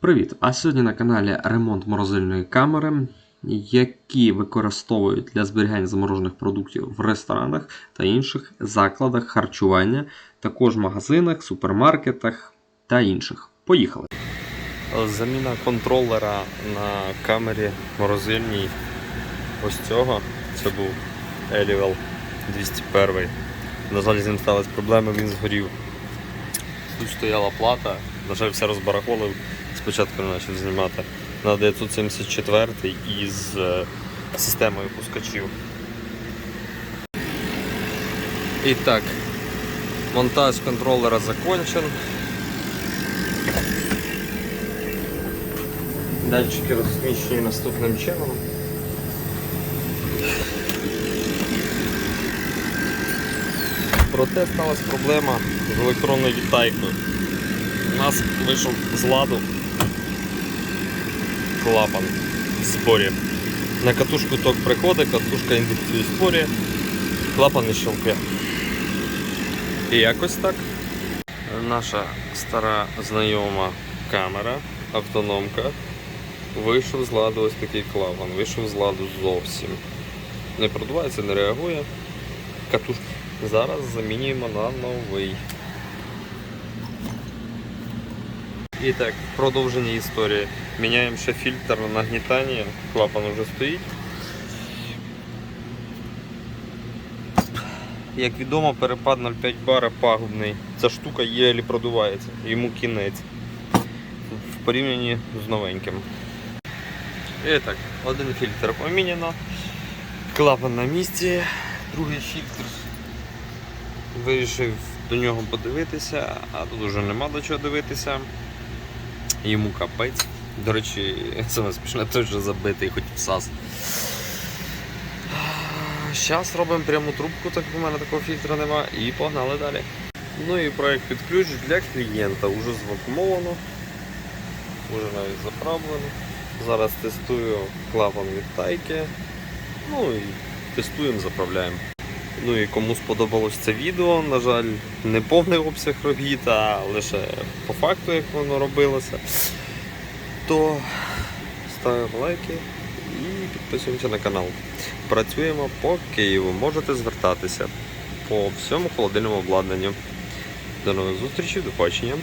Привіт! А сьогодні на каналі ремонт морозильної камери, які використовують для зберігання заморожених продуктів в ресторанах та інших закладах харчування, також магазинах, супермаркетах та інших. Поїхали! Заміна контролера на камері морозильній ось цього. Це був Elivel 201. На жаль, з ним сталися проблеми, він згорів. Тут стояла плата, на жаль, все розбарахолив, спочатку почав знімати. На 974 із е, системою пускачів. І так, монтаж контролера закончен. Датчики розміщені наступним чином. Проте сталася проблема з електронною вітайкою. У нас вийшов з ладу клапан в зборі. На катушку ток приходить, катушка індукцію спорі, клапан не щелкає. І якось так. Наша стара знайома камера, автономка. Вийшов з ладу ось такий клапан, вийшов з ладу зовсім. Не продувається, не реагує. Катушка. Зараз замінюємо на новий. І так, продовження історії. Міняємо ще фільтр на нагнітання, клапан вже стоїть. Як відомо, перепад 0,5 бара пагубний. Ця штука єлі продувається, йому кінець. В порівнянні з новеньким. І один фільтр поміняно, клапан на місці, другий фільтр вирішив до нього подивитися, а тут вже нема до чого дивитися. Йому капець. До речі, саме смішне той вже забитий, хоч в САС. Зараз робимо пряму трубку, так як у мене такого фільтра нема, і погнали далі. Ну і проект під ключ для клієнта вже звакумовано, вже навіть заправлено. Зараз тестую клапан від тайки. Ну і тестуємо, заправляємо. Ну і кому сподобалось це відео, на жаль, не повний обсяг робіт, а лише по факту, як воно робилося, то ставимо лайки і підписуємося на канал. Працюємо по Києву. Можете звертатися по всьому холодильному обладнанню. До нових зустрічей, до побачення.